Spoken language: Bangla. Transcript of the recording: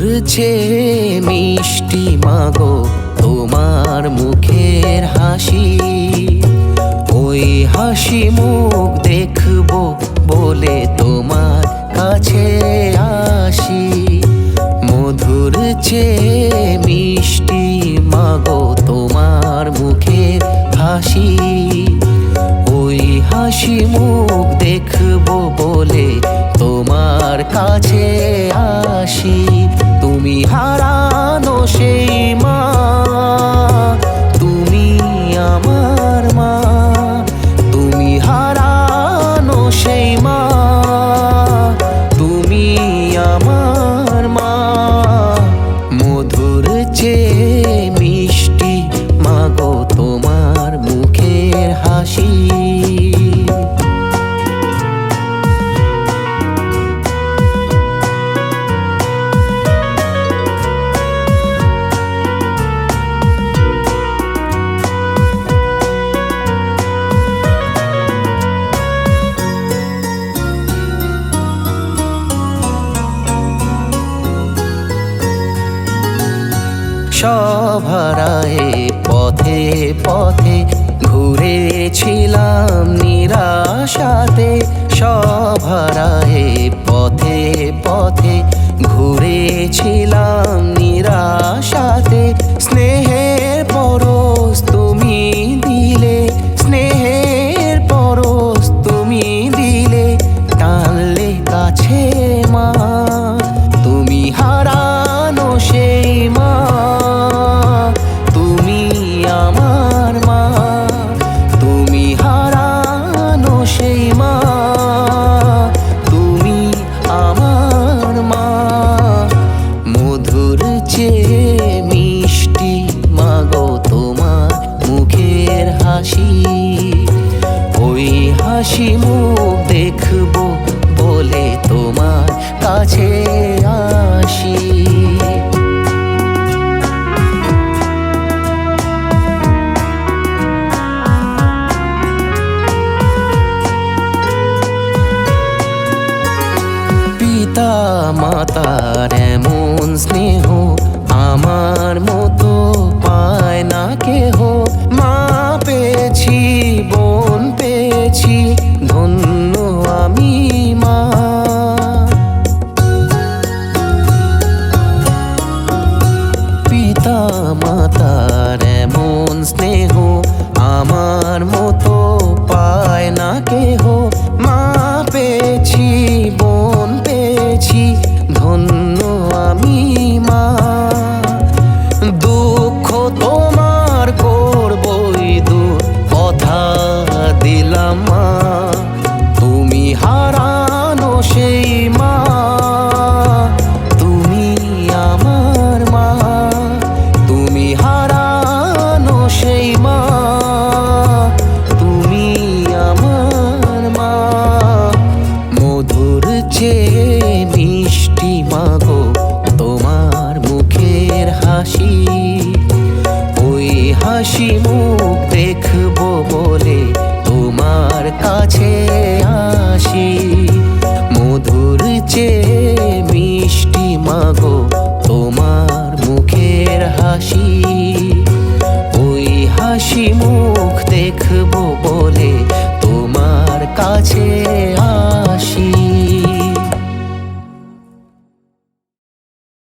চেয়ে মিষ্টি মাগো, তোমার মুখের হাসি। ওই হাসি মুখ দেখব বলে তোমার কাছে আসি। মধুর চেয়ে মিষ্টি মাগো, তোমার মুখের হাসি। ওই হাসি মুখ দেখব বলে সভারায় পথে পথে ঘুরেছিলাম পিতা মাতার এমন স্নেহ আমার মতো পায় না কেহ। মা পেয়েছি, বোন পেয়েছি, ধন্য আমি মা। পিতা মাতার মিষ্টি মাগো, তোমার মুখের হাসি। ওই হাসি মুখ দেখব বলে তোমার কাছে আসি। মধুর চেয়ে মিষ্টি মাগো, তোমার মুখের হাসি। ওই হাসি মুখ দেখব বলে তোমার কাছে